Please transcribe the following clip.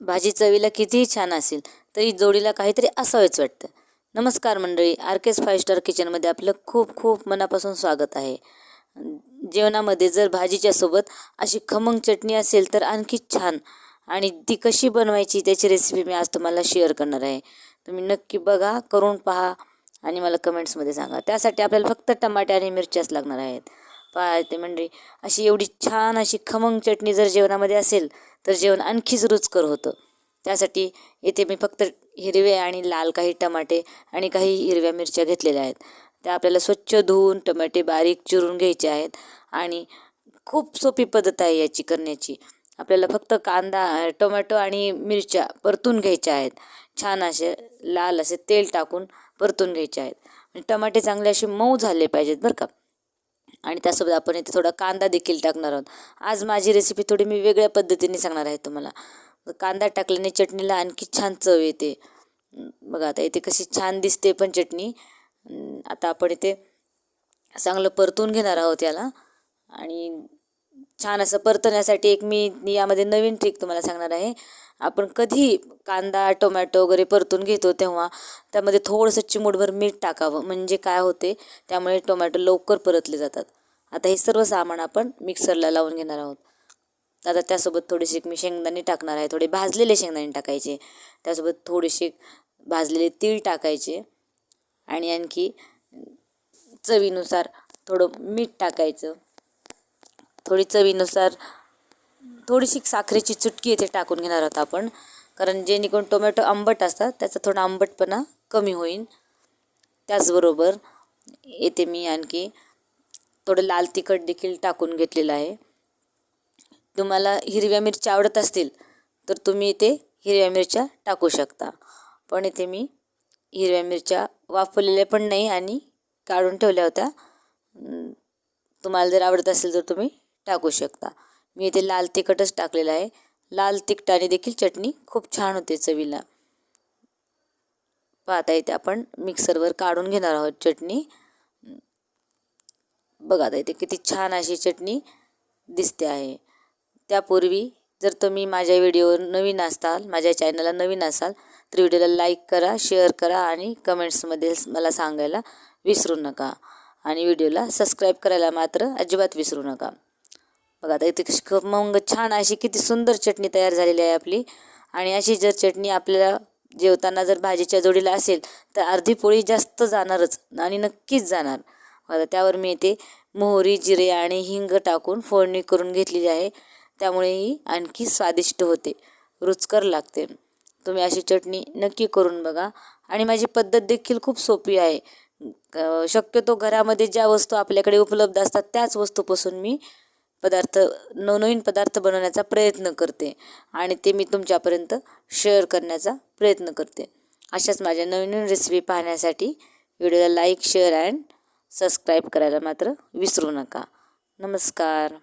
भाजी चवीला कितीही छान असेल तरी जोडीला काहीतरी असावेच वाटतं. नमस्कार मंडळी आर केस फाय स्टार किचनमध्ये आपलं खूप खूप मनापासून स्वागत आहे. जेवणामध्ये जर भाजीच्या सोबत अशी खमंग चटणी असेल तर आणखी छान आणि ती कशी बनवायची त्याची रेसिपी मी आज तुम्हाला शेअर करणार आहे. तुम्ही नक्की बघा करून पहा आणि मला कमेंट्समध्ये सांगा. त्यासाठी आपल्याला फक्त टमाटे आणि मिरच्याच लागणार आहेत. पाळते म्हणजे अशी एवढी छान अशी खमंग चटणी जर जेवणामध्ये असेल तर जेवण आणखीच रुचकर होतं. त्यासाठी येथे मी फक्त हिरवे आणि लाल काही टमाटे आणि काही हिरव्या मिरच्या घेतलेल्या आहेत. त्या आपल्याला स्वच्छ धुवून टमाटे बारीक चिरून घ्यायचे आहेत आणि खूप सोपी पद्धत आहे याची करण्याची. आपल्याला फक्त कांदा टोमॅटो आणि मिरच्या परतून घ्यायच्या आहेत. छान असे लाल असे तेल टाकून परतून घ्यायचे आहेत. टमाटे चांगले असे मऊ झाले पाहिजेत बरं का. आणि त्यासोबत आपण इथे थोडा कांदा देखील टाकणार आहोत. आज माझी रेसिपी थोडी मी वेगळ्या पद्धतीने सांगणार आहे तुम्हाला. कांदा टाकल्याने चटणीला आणखी छान चव येते. बघा आता इथे कशी छान दिसते पण चटणी. आता आपण इथे चांगलं परतून घेणार आहोत याला. आणि छान असं परतण्यासाठी एक मी यामध्ये नवीन ट्रिक तुम्हाला सांगणार आहे. आपण कधी कांदा टोमॅटो वगैरे परतून घेतो तेव्हा त्यामध्ये थोडंसं चिमूटभर मीठ टाकावं. म्हणजे काय होते? त्यामुळे टोमॅटो लवकर परतले जातात. आता हे सर्व सामान आपण मिक्सरला लावून घेणार आहोत. आता त्यासोबत थोडीशी मी शेंगदाणे टाकणार आहे. थोडे भाजलेले शेंगदाणे टाकायचे. त्यासोबत थोडेसे भाजलेले तीळ टाकायचे. आणि आणखी चवीनुसार थोडं मीठ टाकायचं. थोडी चवीनुसार थोडीशी साखरेची चुटकी येथे टाकून घेणार आहोत आपण. कारण जेणेकरून टोमॅटो आंबट असतात त्याचा थोडा आंबटपणा कमी होईल. त्याचबरोबर येथे मी आणखी थोडं लाल तिखट देखील टाकून घेतलेलं आहे. तुम्हाला हिरव्या मिरच्या आवडत असतील तर तुम्ही इथे हिरव्या मिरच्या टाकू शकता. पण इथे मी हिरव्या मिरच्या वाफवलेल्या पण नाही आणि काढून ठेवल्या होत्या. तुम्हाला जर आवडत असेल तर तुम्ही टाकू शकता. मी इथे लाल तिखटच टाकलेलं आहे. लाल तिखटाने देखील चटणी खूप छान होते चवीला. पाहता इथे आपण मिक्सरवर काढून घेणार आहोत चटणी. बघा आता इथे किती छान अशी चटणी दिसते आहे. त्यापूर्वी जर तुम्ही माझ्या व्हिडिओवर नवीन असाल माझ्या चॅनलला नवीन असाल तर व्हिडिओला लाईक करा शेअर करा आणि कमेंट्समध्ये मला सांगायला विसरू नका. आणि व्हिडिओला सबस्क्राईब करायला मात्र अजिबात विसरू नका. बघा आता इथे खूप मग छान अशी किती सुंदर चटणी तयार झालेली आहे आपली. आणि अशी जर चटणी आपल्याला जेवताना जर भाजीच्या जोडीला असेल तर अर्धी पोळी जास्त जाणारच आणि नक्कीच जाणार. आता त्यावर मी इथे मोहरी जिरे आणि हिंग टाकून फोडणी करून घेतलेली आहे. त्यामुळे ही आणखी स्वादिष्ट होते. रुचकर लागते. तुम्ही अशी चटणी नक्की करून बघा. आणि माझी पद्धत देखील खूप सोपी आहे. शक्यतो घरामध्ये ज्या वस्तू आपल्याकडे उपलब्ध असतात त्याच वस्तूपासून मी पदार्थ नवनवीन पदार्थ बनवण्याचा प्रयत्न करते आणि ते मी तुमच्यापर्यंत शेअर करण्याचा प्रयत्न करते. अशाच माझ्या नवीन नवीन रेसिपी पाहण्यासाठी व्हिडिओला लाईक शेअर अँड सबस्क्राईब करायला मात्र विसरू नका. नमस्कार.